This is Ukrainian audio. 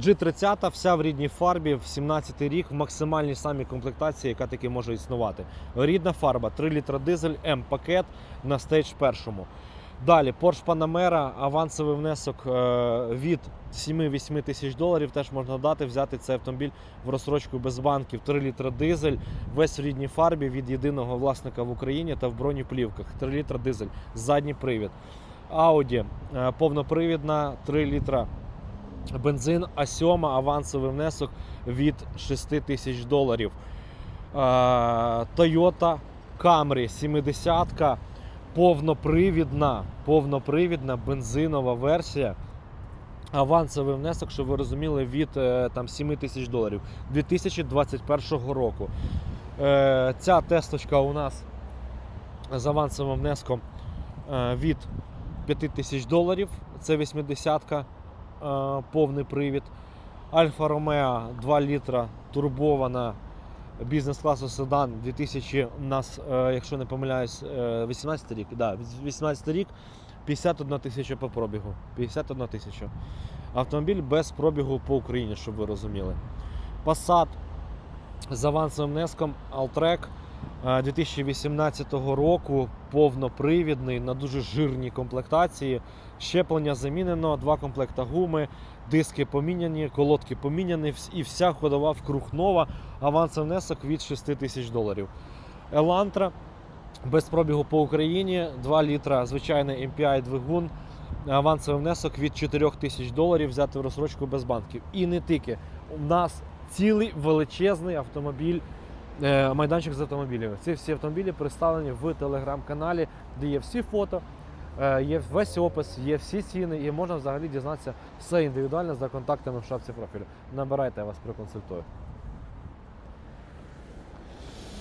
G30 вся в рідній фарбі, в 17 рік, в максимальній самій комплектації, яка таки може існувати. Рідна фарба, 3 літра дизель, М-пакет на стейдж першому. Далі Porsche Panamera, авансовий внесок е, від 7-8 тисяч доларів теж можна дати, взяти цей автомобіль в розсрочку без банків. 3 літра дизель, весь в рідній фарбі від єдиного власника в Україні та в бронеплівках. 3 літра дизель, задній привід. Audi е, повнопривідна, 3 літра бензин, а 7 авансовий внесок від 6 тисяч доларів. Е, Toyota Camry 70 повнопривідна, повнопривідна бензинова версія. Авансовий внесок, щоб ви розуміли, від е, там, 7 тисяч доларів 2021 року. Е, Ця тесточка у нас з авансовим внеском від 5 тисяч доларів. Це 80-ка, е, повний привід. Альфа Ромео 2 літра турбована бізнес-класу седан 2000 у нас, е, якщо не помиляюсь, е, 18 рік. Да, 18 рік 51 тисяча по пробігу. 51 тисяча. Автомобіль без пробігу по Україні, щоб ви розуміли. Passat з авансовим внеском Alltrack е, 2018 року, повнопривідний на дуже жирній комплектації. Щеплення замінено, два комплекта гуми, диски поміняні, колодки поміняні і вся ходова вкруг нова. Авансовий внесок від 6 тисяч доларів. Елантра без пробігу по Україні, 2 літра звичайний MPI двигун. Авансовий внесок від 4 тисяч доларів взяти в розсрочку без банків. І не тільки. У нас цілий величезний автомобіль, майданчик з автомобілями. Ці всі автомобілі представлені в телеграм-каналі, де є всі фото, е, є весь опис, є всі ціни, і можна взагалі дізнатися все індивідуально за контактами в шапці профілю. Набирайте, я вас проконсультую.